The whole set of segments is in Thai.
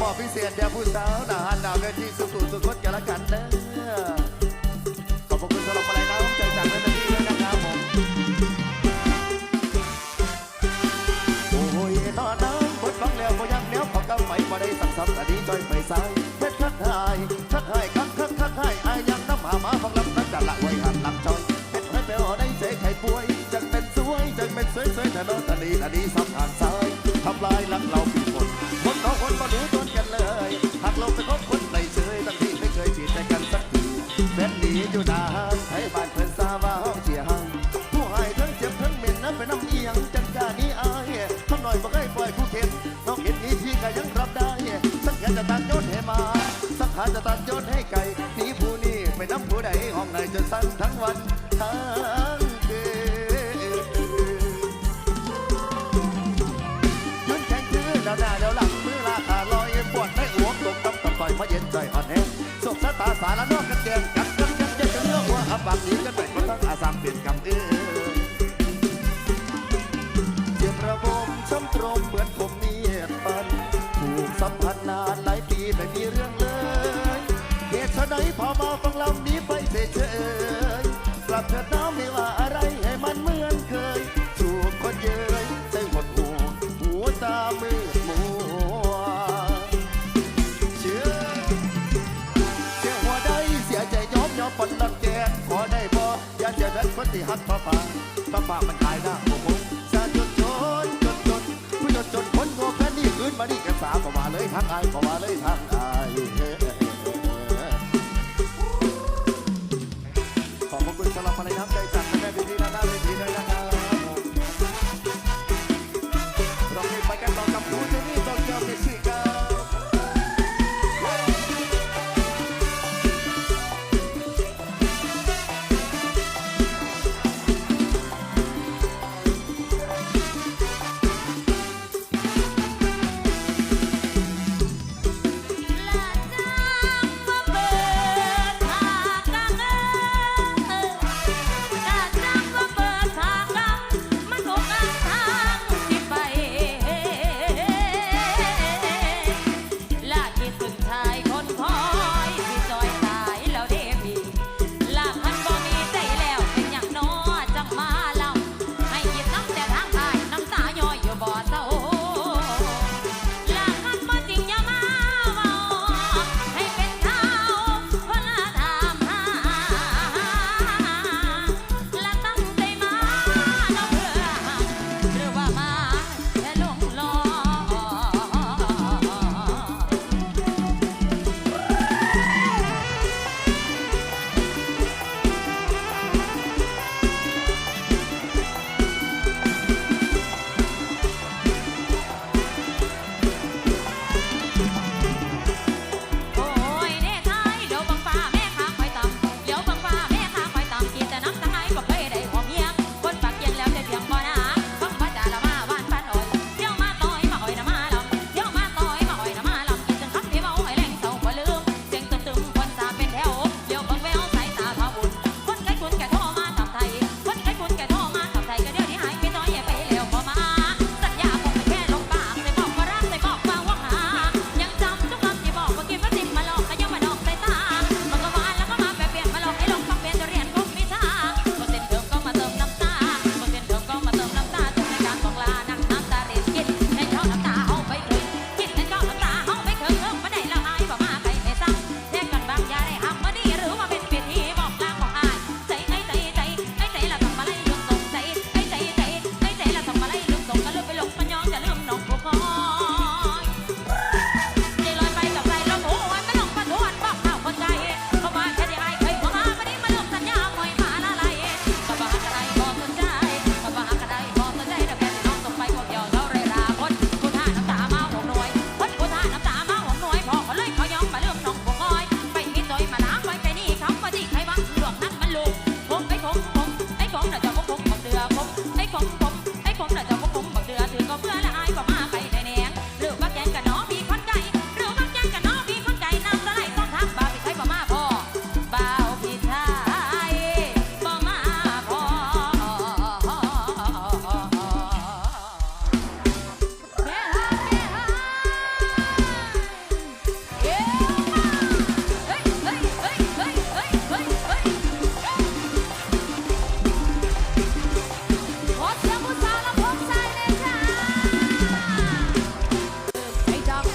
มอพิเศษแด่ผู้สาวหน้าหันหนาเวทีสุขุสุขดกันละกันเด้อขอบคุณสำหรับอะไรนะใจจากแม่พี่ด้วยนะครับผมโอ้ยนอนน้ำบดฟังแล้วบ่ยังแนวเขอกำไปบ่ได้สักสับอดีจอยไปซ้ายเฮ็ดคักหายคักหายคักคักคักหายอายยังน้ำหามาฟังลำนั้นจะละไว้หันหลังจอยเฮ็ดให้ไปอ่อได้เจ๊ไข่ป่วยจังเป็นสวยจังเป็นสวยสวยแต่โนตะดีตะดีสับทางซ้ายทำลายลักเรา จะตัดยศให้มา สักขาจะตัดยศให้ไก่หนีผู้นี้ไปน้ำผู้ใดห้องไหนจะสั้นทั้งวันทั้งคืนยืนแข็งคือดาวหน้าดาวหลังมือราคาลอยปวดในอ้วกตกานหลายปีไม่มีเรื่องเลยเหตุไฉนพอมาฟังลำนี้ไปเฉยๆกลับเถิดน้ำไม่ว่าอะไรให้มันเหมือนเคยถูกคนเย้ยใจหดหูหัวตามืดมัวเชื่อเสียหัวได้เสียใจยอมยอมปนดันแกนขอได้บ่อย่าเจอนั้นคนที่หักฟ้าฟ้าฟ้าฟ้ามันขายหน้าโมโห ทางอายก็ว่าเลยทาง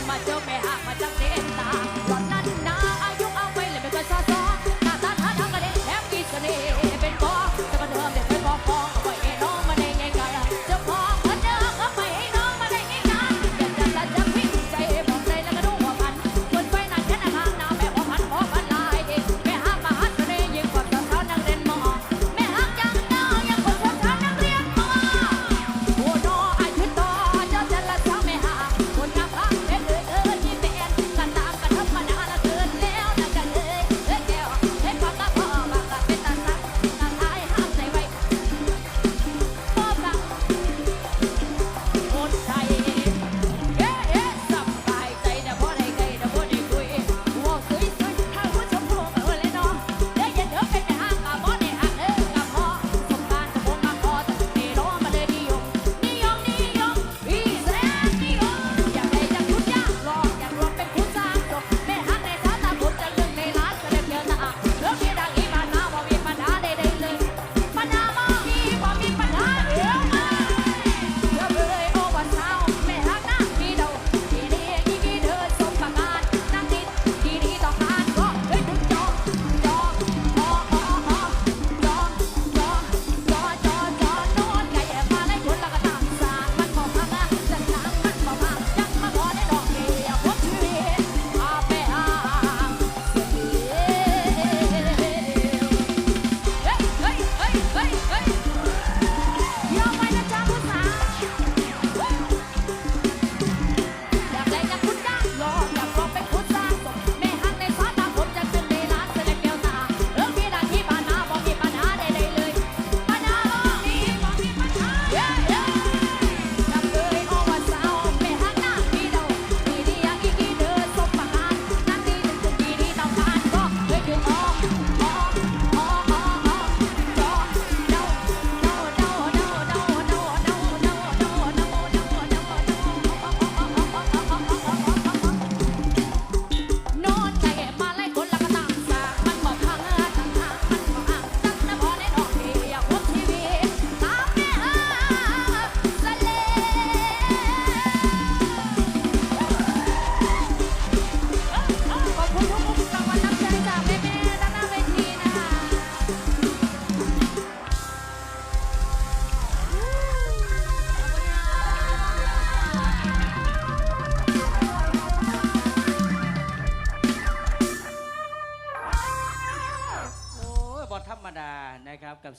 มาเจาแม่หากมาจังเ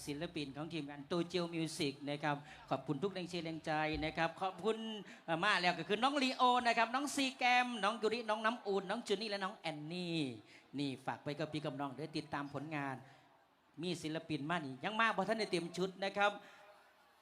ศิลปินของทีมงานตูเจียวมิวสิกนะครับขอบคุณทุกแรงเชียร์แรงใจนะครับขอบคุณมากแล้วก็คือน้องลีโอนะครับน้องซีแกม น้องยูริน้องน้ำอุ่นน้องจูนี่และน้องแอนนี่นี่ฝากไปกับพี่กับน้องเดี๋ยวติดตามผลงาน มีศิลปินมากนี่ยังมากเพราะท่านได้เต็มชุดนะครับ